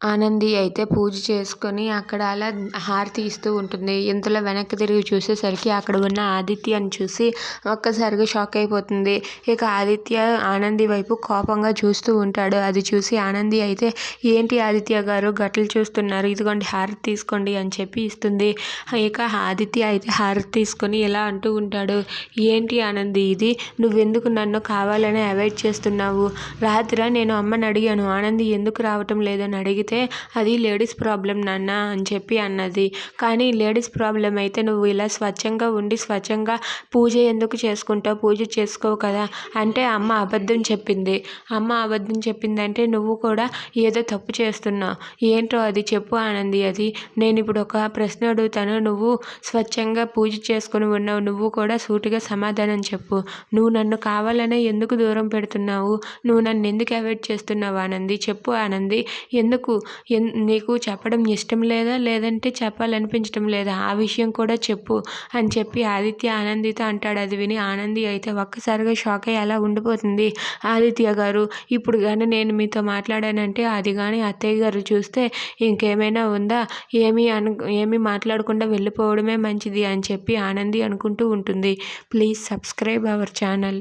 ఆనంది అయితే పూజ చేసుకొని అక్కడ అలా హారతి ఇస్తూ ఉంటుంది. ఇంతలో వెనక్కి తిరిగి చూసేసరికి అక్కడ ఉన్న ఆదిత్యని చూసి ఒక్కసారిగా షాక్ అయిపోతుంది. ఇక ఆదిత్య ఆనంది వైపు కోపంగా చూస్తూ ఉంటాడు. అది చూసి ఆనంది అయితే ఏంటి ఆదిత్య గారు గట్లు చూస్తున్నారు? ఇదిగోండి హారతి తీసుకోండి అని చెప్పి ఇస్తుంది. ఇక ఆదిత్య అయితే హారతి తీసుకొని ఇలా అంటూ ఉంటాడు ఏంటి ఆనంది ఇది? నువ్వెందుకు నన్ను కావాలని అవాయిడ్ చేస్తున్నావు? రాత్రి నేను అమ్మని అడిగాను. ఆనంది ఎందుకు రావటం లేదని అడిగితే అయితే అది లేడీస్ ప్రాబ్లం నాన్న అని చెప్పి అన్నది. కానీ లేడీస్ ప్రాబ్లం అయితే నువ్వు ఇలా స్వచ్ఛంగా ఉండి స్వచ్ఛంగా పూజ ఎందుకు చేసుకుంటావు? పూజ చేసుకోవు కదా? అంటే అమ్మ అబద్ధం చెప్పింది. అమ్మ అబద్ధం చెప్పిందంటే నువ్వు కూడా ఏదో తప్పు చేస్తున్నావు. ఏంటో అది చెప్పు ఆనంది అది. నేను ఇప్పుడు ఒక ప్రశ్న అడుగుతాను. నువ్వు స్వచ్ఛంగా పూజ చేసుకుని ఉన్నావు. నువ్వు కూడా సూటిగా సమాధానం చెప్పు. నువ్వు నన్ను కావాలనే ఎందుకు దూరం పెడుతున్నావు? నువ్వు నన్ను ఎందుకు అవాయిడ్ చేస్తున్నావు ఆనంది? చెప్పు ఆనంది. ఎందుకు నీకు చెప్పడం ఇష్టం లేదా? లేదంటే చెప్పాలనిపించడం లేదా? ఆ విషయం కూడా చెప్పు అని చెప్పి ఆదిత్య ఆనందితో అంటాడు. అది విని ఆనంది అయితే ఒక్కసారిగా షాక్ అయ్యి అలా ఉండిపోతుంది ఆదిత్య గారు. ఇప్పుడు కానీ నేను మీతో మాట్లాడానంటే అది కానీ అత్తయ్య గారు చూస్తే ఇంకేమైనా ఉందా? ఏమీ అను ఏమీ మాట్లాడకుండా వెళ్ళిపోవడమే మంచిది అని చెప్పి ఆనంది అనుకుంటూ ఉంటుంది. Please subscribe our channel.